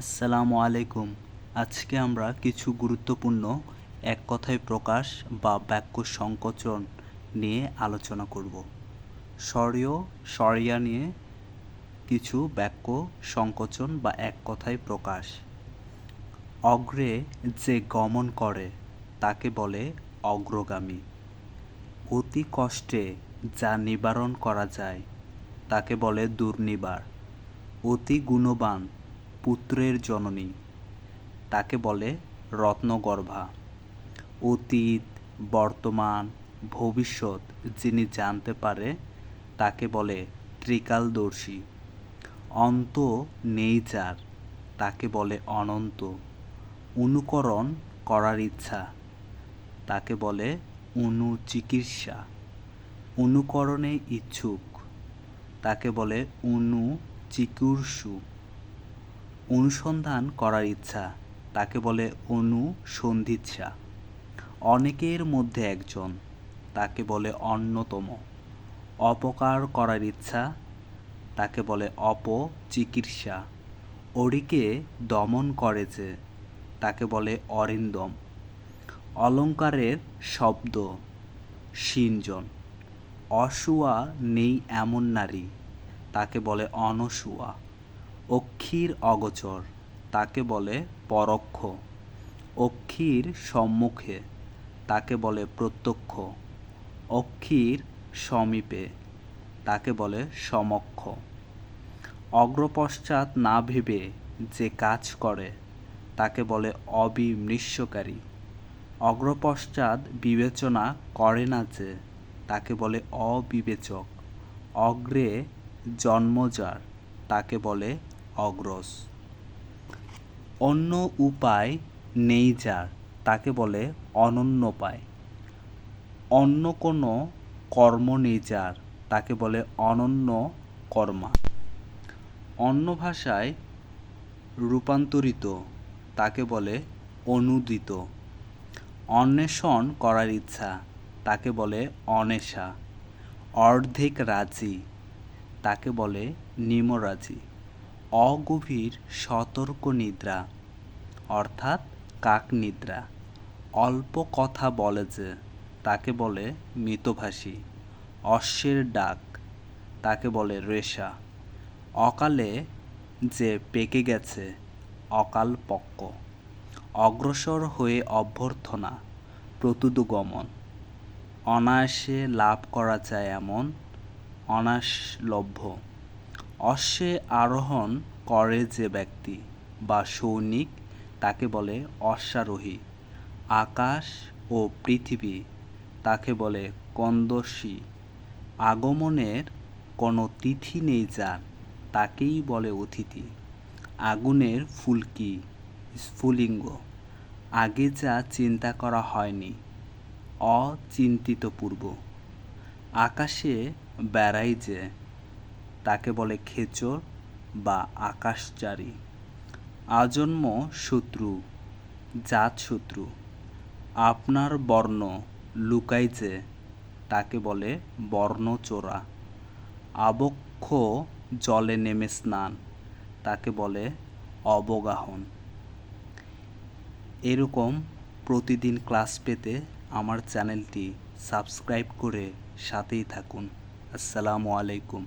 আসসালামু আলাইকুম। আজকে আমরা কিছু গুরুত্বপূর্ণ এক কথায় প্রকাশ বা বাক্য সংকোচন নিয়ে আলোচনা করব। স্বরীয়, স্বরিয়া নিয়ে কিছু বাক্য সংকোচন বা এক কথায় প্রকাশ। অগ্রে যে গমন করে, তাকে বলে অগ্রগামী। অতি কষ্টে যা নিবারণ করা যায়, তাকে বলে দুর্নিবার। অতি গুণবান পুত্রের জননী। তাকে বলে রত্নগর্ভা। অতীত, বর্তমান, ভবিষ্যৎ যিনি জানতে পারে, তাকে বলে ত্রিকালদর্শী। অন্ত নেই যার, তাকে বলে অনন্ত। অনুকরণ করার ইচ্ছা, তাকে বলে অনুচিকিৎসা। অনুকরণে ইচ্ছুক, তাকে বলে অনুচিকুর্ষু অনুসন্ধান করার ইচ্ছা, তাকে বলে অনুসন্ধিৎসা। অনেকের মধ্যে একজন, তাকে বলে অন্যতম। অপকার করার ইচ্ছা, তাকে বলে অপচিকিৎসা। ওরিকে দমন করে যে, তাকে বলে অরিন্দম। অলঙ্কারের শব্দ সিনজন অসুয়া নেই এমন নারী, তাকে বলে অনসুয়া অক্ষীর অগোচর, তাকে বলে পরোক্ষ। অক্ষীর সম্মুখে, তাকে বলে প্রত্যক্ষ। অক্ষীর সমীপে, তাকে বলে সমক্ষ। অগ্রপশ্চাৎ না ভেবে যে কাজ করে, তাকে বলে অবিমৃষ্যকারী অগ্রপশ্চাৎ বিবেচনা করে না যে, তাকে বলে অবিবেচক। অগ্রে জন্মজার, তাকে বলে অগ্রজ। অন্য উপায় নেই যার, তাকে বলে অনন্য অনন্যোপায় অন্য কোনো কর্ম নেই যার, তাকে বলে অনন্য কর্মা। অন্য ভাষায় রূপান্তরিত, তাকে বলে অনুদিত। অন্বেষণ করার ইচ্ছা, তাকে বলে অনেশা। অর্ধেক রাজি, তাকে বলে নিমরাজি অগভীর সতর্ক নিদ্রা, অর্থাৎ কাক নিদ্রা। অল্প কথা বলে যে, তাকে বলে মৃতভাষী, অশ্বের ডাক, তাকে বলে রেশা। অকালে যে পেকে গেছে, অকাল পক্ক। অগ্রসর হয়ে অভ্যর্থনা, প্রতুদগমন। অনায়াসে লাভ করা যায় এমন অনায়াসলভ্য অশ্বে আরোহণ করে যে ব্যক্তি বা সৈনিক তাকে বলে অশ্বারোহী। আকাশ ও পৃথিবী তাকে বলে কন্দর্শী। আগমনের কোনো তিথি নেই যার, তাকেই বলে অতিথি। আগুনের ফুলকি স্ফুলিঙ্গ। আগে যা চিন্তা করা হয়নি অচিন্তিত পূর্ব আকাশে বেড়াই যে তাকে বলে খেচর বা আকাশচারী। আজন্ম শত্রু, জাত শত্রু। আপনার বর্ণ লুকাই যে, তাকে বলে বর্ণচোরা। আবক্ষ জলে নেমে স্নান, তাকে বলে অবগাহন। এরকম প্রতিদিন ক্লাস পেতে আমার চ্যানেলটি সাবস্ক্রাইব করে সাথেই থাকুন। আসসালামু আলাইকুম।